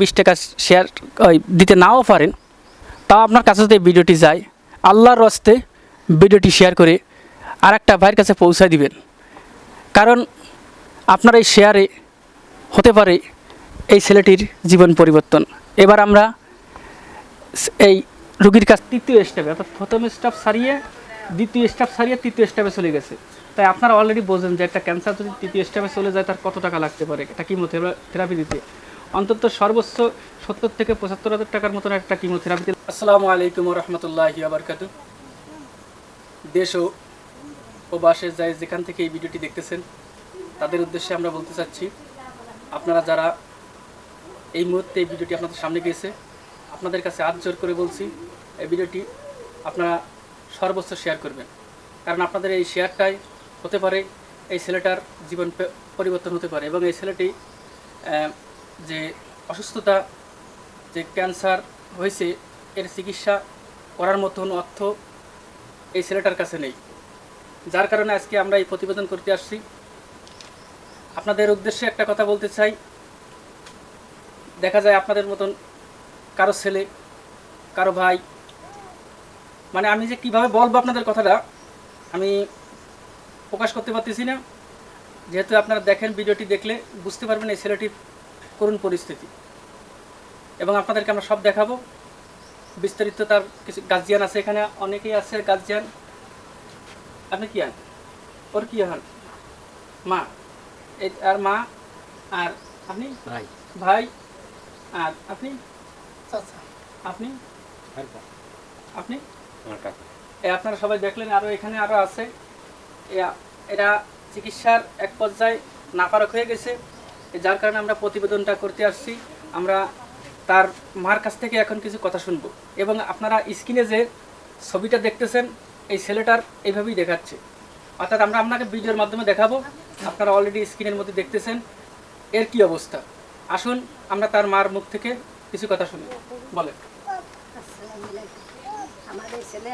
বিশ টাকা শেয়ার দিতে নাও পারেন, তাও আপনার কাছে যদি ভিডিওটি যায়, আল্লাহর রস্তে ভিডিওটি শেয়ার করে আর একটা ভাইয়ের কাছে পৌঁছায় দিবেন। কারণ আপনার এই শেয়ারে হতে পারে এই ছেলেটির জীবন পরিবর্তন। এবার আমরা এই রুগীর কাছ তৃতীয় স্টেপে অর্থাৎ প্রথম স্টেপ সারিয়ে, দ্বিতীয় স্টাফ সারিয়ে তৃতীয় স্টেপে চলে গেছে। তাই আপনারা অলরেডি বোঝেন যে একটা ক্যান্সার যদি তৃতীয় স্টেপে চলে যায়, তার কত টাকা লাগতে পারে? একটা কিমোথেরাপি দিতে? অন্তত সর্বোচ্চ সত্তর থেকে পঁচাত্তর হাজার টাকার মতন একটা কিমোথেরাপি আসসালামু আলাইকুম রহমতুল্লাহ আবরকাত দেশ ও প্রবাসে যায় যেখান থেকে এই ভিডিওটি দেখতেছেন, তাদের উদ্দেশ্যে আমরা বলতে চাচ্ছি, আপনারা যারা এই মুহূর্তে এই ভিডিওটি আপনাদের সামনে গিয়েছে, আপনাদের কাছে হাত জোর করে বলছি, এই ভিডিওটি আপনারা সর্বোচ্চ শেয়ার করবেন। কারণ আপনাদের এই শেয়ারটাই হতে পারে, এই ছেলেটার জীবন পরিবর্তন হতে পারে এবং এই ছেলেটি যে অসুস্থতা, যে ক্যান্সার হয়েছে, এর চিকিৎসা করার মতন অর্থ এই ছেলেটার কাছে নেই। যার কারণে আজকে আমরা এই প্রতিবেদন করতে আসছি। আপনাদের উদ্দেশ্যে একটা কথা বলতে চাই। দেখা যায় আপনাদের মতন কারও ছেলে, কারও ভাই। মানে আমি যে কীভাবে বলব আপনাদের কথাটা, আমি প্রকাশ করতে পারতেছি না। যেহেতু আপনারা দেখেন, ভিডিওটি দেখলে বুঝতে পারবেন এই ছেলেটির করুণ পরিস্থিতি। এবং আপনাদেরকে আমরা সব দেখাবো। বিস্তারিত তার কিছু গার্জিয়ান আছে এখানে অনেকেই আছে গার্জিয়ান। আপনি কি হন ওর কি হন? মা। আর মা আর আপনি? ভাই। ভাই আর আপনি? আপনি? আপনি? আপনারা সবাই দেখলেন আরও এখানে আরও আছে। এ- এরা চিকিৎসার এক পর্যায়ে নাপারক হয়ে গেছে। যার কারণে আমরা প্রতিবেদনটা করতে আসছি। আমরা তার মার কাছ থেকে এখন কিছু কথা শুনব। এবং আপনারা স্ক্রিনে যে ছবিটা দেখতেছেন, এই ছেলেটার এইভাবেই দেখাচ্ছে। অর্থাৎ আমরা আপনাকে ভিডিওর মাধ্যমে দেখাবো। আপনারা অলরেডি স্ক্রিনের মধ্যে দেখতেছেন এর কি অবস্থা। আসুন, আমরা তার মার মুখ থেকে কিছু কথা শুনি। বলেন। আমাদের ছেলে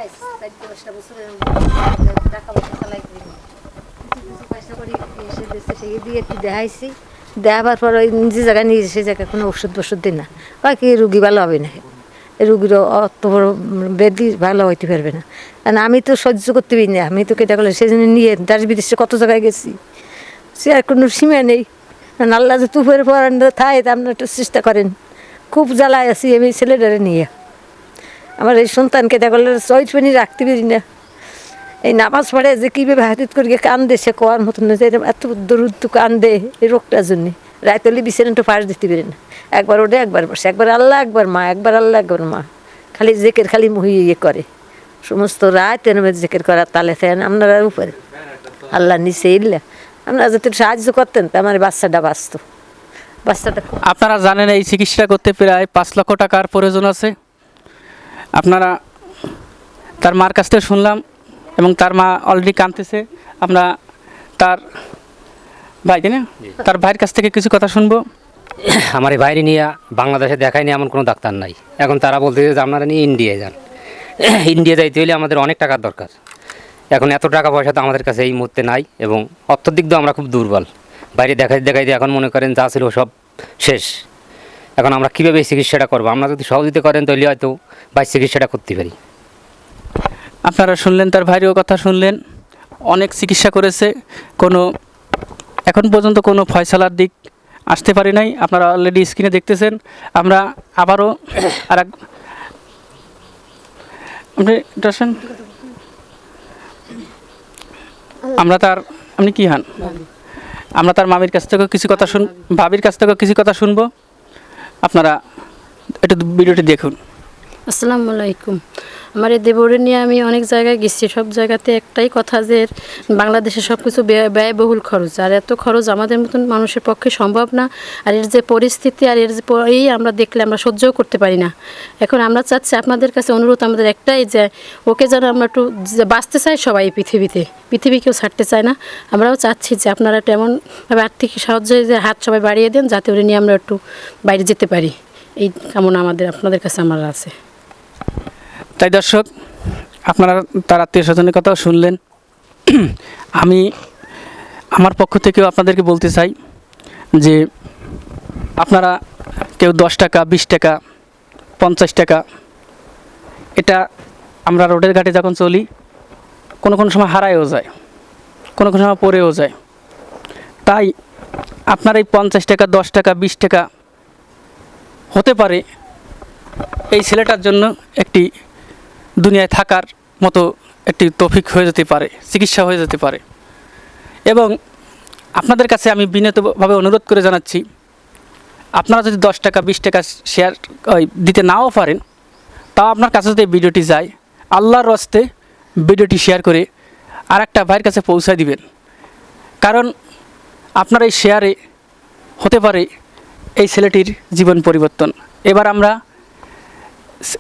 দেখাইছি। দেখাবার পর ওই যে জায়গায় নিয়ে সে জায়গায় কোনো ওষুধ বষুধ দিই না। বাকি রুগী ভালো হবে না। রুগীরও অত বড় বেদি ভালো হইতে পারবে না। কারণ আমি তো সহ্য করতে পারি না। আমি তো কেটে গেলে সেই জন্য নিয়ে দেশ বিদেশে কত জায়গায় গেছি। সে আর কোনো সীমা নেই। আল্লাহ যে তুফের পর থাই আপনার একটু চেষ্টা করেন। খুব জ্বালায় আছি আমি ছেলেটারে নিয়ে। আমার এই সন্তানকে দেখলে চৈত পানি রাখতে পারি না। এই নামাজ পড়ে যে কীভাবে হাতিত করিয়ে কান্দে সে কোয়ার মতন না যে এত দরুদ্দু কান্দে এই রোগটার জন্যে। রায়তলি বিছানাটা পাশ দিতে পারি না। একবার ওঠে একবার বসে, একবার আল্লাহ, একবার মা, একবার আল্লাহ, একবার মা। খালি জেকের খালি মুহি ইয়ে করে। সমস্ত রাত এরমে জেকের করার তালে থেন আপনারা উপরে। আল্লাহ নিচে ইল্লা আপনারা যদি সাহায্য করতেন, তা আমার বাচ্চাটা বাঁচত। বাচ্চাটা আপনারা জানেন এই চিকিৎসা করতে প্রায় পাঁচ লক্ষ টাকার প্রয়োজন আছে। আপনারা তার মার কাছ থেকে শুনলাম এবং তার মা অলরেডি কাঁদতেছে। আমরা তার ভাই তাই না? তার ভাইয়ের কাছ থেকে কিছু কথা শুনব। আমার এই বাইরে নিয়ে বাংলাদেশে দেখায়নি এমন কোনো ডাক্তার নাই। এখন তারা বলতেছে যে আপনারা নিয়ে ইন্ডিয়ায় যান। ইন্ডিয়া যাইতে হলে আমাদের অনেক টাকার দরকার। এখন এত টাকা পয়সা তো আমাদের কাছে এই মুহূর্তে নাই এবং অর্থের দিক দিয়ে আমরা খুব দুর্বল। বাইরে দেখাইতে দেখাইতে এখন মনে করেন যা ছিল সব শেষ। এখন আমরা কীভাবে চিকিৎসাটা করব? আমরা যদি সহযোগিতা করেন তাহলে হয়তো বাইর চিকিৎসাটা করতে পারি। আপনারা শুনলেন, তার ভাইয়েরও কথা শুনলেন। অনেক চিকিৎসা করেছে। কোনো, এখন পর্যন্ত কোনো ফয়সালার দিক আসতে পারি নাই। আপনারা অলরেডি স্ক্রিনে দেখতেছেন। আমরা আবারও আর এক আপনি। আমরা তার, আপনি কি হন? আমরা তার মামির কাছ থেকেও কিছু কথা শুন ভাবির কাছ থেকেও কিছু কথা শুনব। আপনারা একটু ভিডিওটি দেখুন। আসসালামু আলাইকুম। আমার এই দেবরে নিয়ে আমি অনেক জায়গায় গেছি, সব জায়গাতে একটাই কথা যে বাংলাদেশে সব কিছু ব্যয়বহুল খরচ। আর এত খরচ আমাদের মতন মানুষের পক্ষে সম্ভব না। আর এর যে পরিস্থিতি আর এর যে এই আমরা দেখলে আমরা সহ্যও করতে পারি না। এখন আমরা চাচ্ছি আপনাদের কাছে অনুরোধ আমাদের একটাই যে ওকে যেন আমরা একটু বাঁচতে চাই সবাই পৃথিবীতে। পৃথিবী কেউ ছাড়তে চায় না। আমরাও চাচ্ছি যে আপনারা একটা এমনভাবে আর্থিক সাহায্যে যে হাত সবাই বাড়িয়ে দেন, যাতে ওরে নিয়ে আমরা একটু বাইরে যেতে পারি। এই কামনা আমাদের, আপনাদের কাছে আমার আছে। তাই দর্শক, আপনারা তার আত্মীয় স্বজনের কথাও শুনলেন। আমি আমার পক্ষ থেকেও আপনাদেরকে বলতে চাই যে আপনারা কেউ দশ টাকা, বিশ টাকা, পঞ্চাশ টাকা, এটা আমরা রোডের ঘাটে যখন চলি, কোনো কোনো সময় হারায়ও যায়, কোনো কোনো সময় পড়েও যায়। তাই আপনার এই পঞ্চাশ টাকা, দশ টাকা, বিশ টাকা হতে পারে এই ছেলেটার জন্য একটি দুনিয়ায় থাকার মতো একটি তফিক হয়ে যেতে পারে, চিকিৎসা হয়ে যেতে পারে। এবং আপনাদের কাছে আমি বিনীতভাবে অনুরোধ করে জানাচ্ছি, আপনারা যদি দশ টাকা, বিশ টাকা শেয়ার দিতে নাও পারেন, তাও আপনার কাছে যদি ভিডিওটি যায়, আল্লাহর রস্তে ভিডিওটি শেয়ার করে আর একটা ভাইয়ের কাছে পৌঁছায় দিবেন। কারণ আপনার এই শেয়ারে হতে পারে এই ছেলেটির জীবন পরিবর্তন। এবার আমরা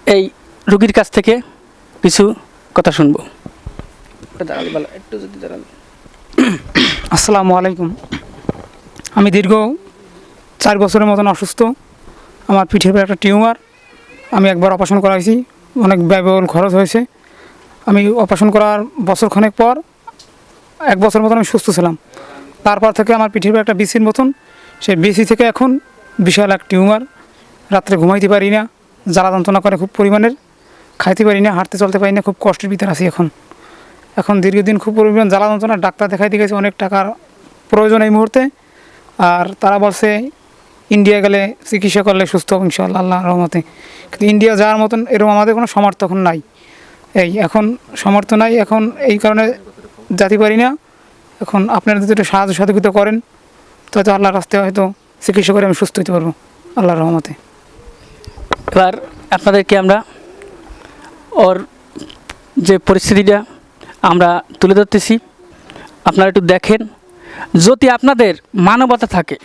এই রুগীর কাছ থেকে কিছু কথা শুনব। আসসালামু আলাইকুম। আমি দীর্ঘ চার বছরের মতন অসুস্থ। আমার পিঠের একটা টিউমার। আমি একবার অপারেশন করাইছি। অনেক ব্যয়বহুল খরচ হয়েছে। আমি অপারেশন করার বছরখানেক পর এক বছর মতন আমি সুস্থ ছিলাম। তারপর থেকে আমার পিঠের একটা বিসির মতন। সেই বিসি থেকে এখন বিশাল এক টিউমার। রাত্রে ঘুমাইতে পারি না। জ্বালা যন্ত্রণা করে খুব পরিমাণের, খাইতে পারি না, হাঁটতে চলতে পারি না, খুব কষ্টের ভিতরে আছি এখন। এখন দীর্ঘদিন খুব পরিমাণ জ্বালা যন্ত্রণা, ডাক্তার দেখাইতে গেছে অনেক টাকার প্রয়োজন এই মুহূর্তে। আর তারা বলছে, ইন্ডিয়া গেলে চিকিৎসা করলে সুস্থ হবে ইনশাল্লাহ আল্লাহ রহমতে। কিন্তু ইন্ডিয়া যাওয়ার মতন এরকম আমাদের কোনো সমর্থ এখন নাই। এই এখন সমর্থ নাই, এখন এই কারণে যেতে পারি না। এখন আপনারা যদি একটু সাহায্য সহযোগিতা করেন তো হয়তো আল্লাহর রাস্তায় হয়তো চিকিৎসা করে আমি সুস্থ হতে পারব, আল্লাহর রহমতে। এবার আপনাদেরকে আমরা ওর যে পরিস্থিতিটা আমরা তুলে ধরতেছি। আপনারা একটু দেখেন, যদি আপনাদের মানবতা থাকে,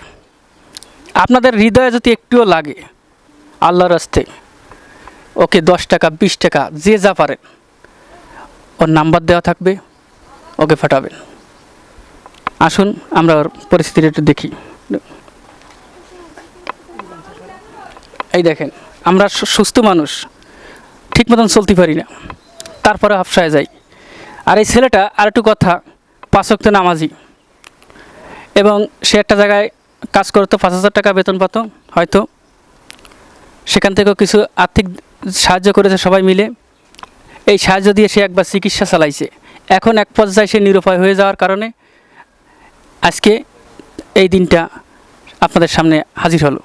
আপনাদের হৃদয়ে যদি একটুও লাগে, আল্লাহর রাস্তে, ওকে দশ টাকা, বিশ টাকা, যে যা পারেন, ওর নাম্বার দেওয়া থাকবে, ওকে ফাটাবেন আসুন, আমরা ওর পরিস্থিতিটা একটু দেখি। এই দেখেন আমরা সুস্থ মানুষ ঠিক মতন চলতে পারি না। তারপরে হাফসায় যাই। আর এই ছেলেটা আর একটু কথা পাঁচক্ত নামাজি। এবং সে একটা জায়গায় কাজ করতো, পাঁচ হাজার টাকা বেতন পেত, হয়তো। সেখান থেকেও কিছু আর্থিক সাহায্য করেছে সবাই মিলে। এই সাহায্য দিয়ে সে একবার চিকিৎসা চালাইছে। এখন এক পর্যায়ে সে নিরুপায় হয়ে যাওয়ার কারণে আজকে এই দিনটা আপনাদের সামনে হাজির হলো।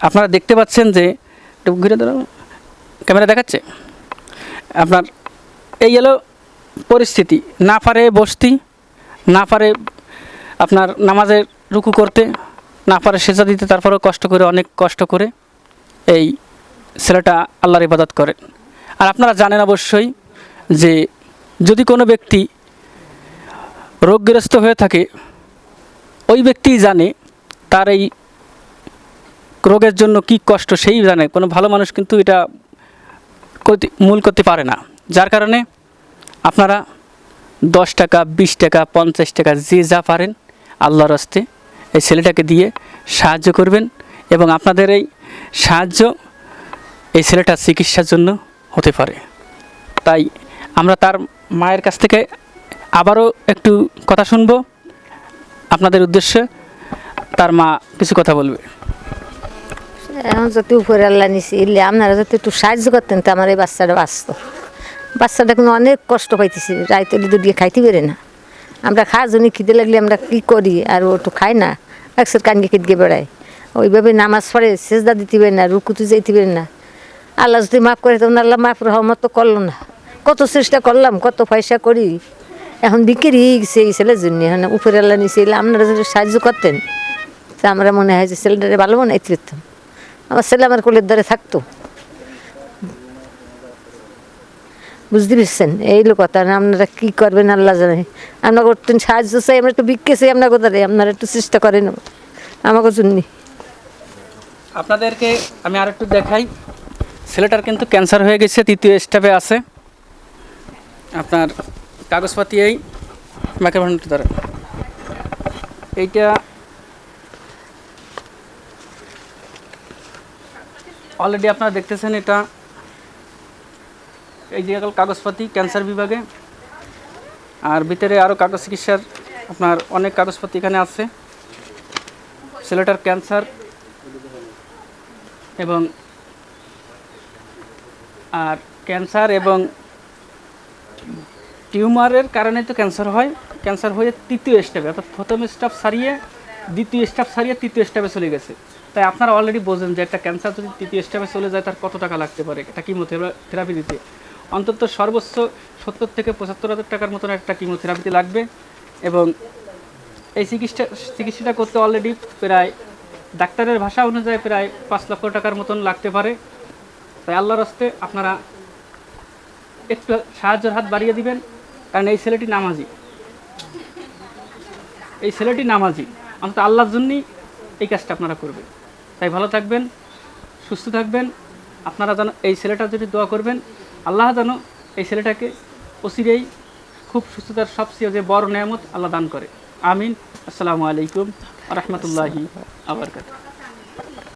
আপনারা দেখতে পাচ্ছেন যে একটু ঘুরে ধরো ক্যামেরা দেখাচ্ছে? আপনার এই হলো পরিস্থিতি। না পারে বসতি, না পারে আপনার নামাজের রুকু করতে, না পারে সেজা দিতে, তারপরেও কষ্ট করে, অনেক কষ্ট করে এই ছেলেটা আল্লাহর ইবাদত করে আর আপনারা জানেন অবশ্যই যে যদি কোনো ব্যক্তি রোগগ্রস্ত হয়ে থাকে, ওই ব্যক্তিই জানে তার এই রোগের জন্য কি কষ্ট, সেই জানে। কোনো ভালো মানুষ কিন্তু এটা মূল করতে পারে না। যার কারণে আপনারা দশ টাকা, বিশ টাকা, পঞ্চাশ টাকা, যে যা পারেন আল্লাহর হস্তে এই ছেলেটাকে দিয়ে সাহায্য করবেন এবং আপনাদের এই সাহায্য এই ছেলেটার চিকিৎসার জন্য হতে পারে। তাই আমরা তার মায়ের কাছ থেকে আবারও একটু কথা শুনব। আপনাদের উদ্দেশ্যে তার মা কিছু কথা বলবে। এখন যদি উপরে আল্লাহ নিছি এলে আপনারা যদি একটু সাহায্য করতেন, তো আমার এই বাচ্চাটা বাঁচত। বাচ্চাটা কিন্তু অনেক কষ্ট পাইতেছি, রাইতে দুদিকে খাইতে পারে না। আমরা খাওয়ার জন্য খিদে লাগলে আমরা কী করি, আর ও তো খাই না, একসাথে কানকে খিদকে বেড়ায়। ওইভাবে নামাজ পড়ে, সেজদা দিতে পারে না, রুকুতে যেতে পারে না। আল্লাহ যদি মাফ করে তখন আল্লাহ মাফ রহমত তো করল না। কত চেষ্টা করলাম, কত পয়সা করি। এখন বিক্রি হয়ে গেছে এই ছেলের জন্য, এখন উপরে আল্লাহ এলে আপনারা যদি সাহায্য করতেন, তা আমরা মনে হয় যে ছেলেটারে ভালো মনে পারতাম। আমার ছেলে আমার কোলের দ্বারে থাকতো। বুঝতে পারছেন? এই লোক কথা আপনারা কী করবেন আল্লাহ জানে। আমরা করতেন সাহায্য চাই, আমরা একটু বিক্রি চাই আপনার কথা আপনারা একটু চেষ্টা করেন। আমাকে জন্য আপনাদেরকে আমি আর একটু দেখাই। ছেলেটার কিন্তু ক্যান্সার হয়ে গেছে, তৃতীয় স্টেপে আছে। আপনার কাগজপাতি এই মাইক্রোফোনটা ধরে এইটা অলরেডি আপনারা দেখতেছেন এটা। এই যে কাগজপাতি, ক্যান্সার বিভাগে। আর ভিতরে আরও কাগজ চিকিৎসার আপনার অনেক কাগজপাতি এখানে আছে। ছেলেটার ক্যান্সার এবং আর ক্যান্সার এবং টিউমারের কারণে তো ক্যান্সার হয়। ক্যান্সার হয়ে তৃতীয় স্টেপে অর্থাৎ প্রথম স্টেপ সারিয়ে দ্বিতীয় স্টেপ সারিয়ে তৃতীয় স্টেপে চলে গেছে। তাই আপনারা অলরেডি বোঝেন যে একটা ক্যান্সার যদি তৃতীয় স্টেপে চলে যায়, তার কত টাকা লাগতে পারে? একটা কিমোথেরাপি দিতে। অন্তত সর্বোচ্চ সত্তর থেকে পঁচাত্তর হাজার টাকার মতন একটা কিমোথেরাপিতে লাগবে এবং এই চিকিৎসা চিকিৎসাটা করতে অলরেডি প্রায় ডাক্তারের ভাষা অনুযায়ী প্রায় পাঁচ লক্ষ টাকার মতন লাগতে পারে। তাই আল্লাহর হস্তে আপনারা একটু সাহায্যের হাত বাড়িয়ে দিবেন। কারণ এই ছেলেটি নামাজি। এই ছেলেটি নামাজি। অন্তত আল্লাহর জন্যই এই কাজটা আপনারা করবেন। তাই ভালো থাকবেন, সুস্থ থাকবেন। আপনারা যেন এই ছেলেটা যদি দোয়া করবেন। আল্লাহ যেন এই ছেলেটাকে অচিরেই খুব সুস্থতার সবচেয়ে যে বড় নিয়ামত আল্লাহ দান করে। আমিন। আসসালামু আলাইকুম। রহমতুল্লাহি আবরকাত।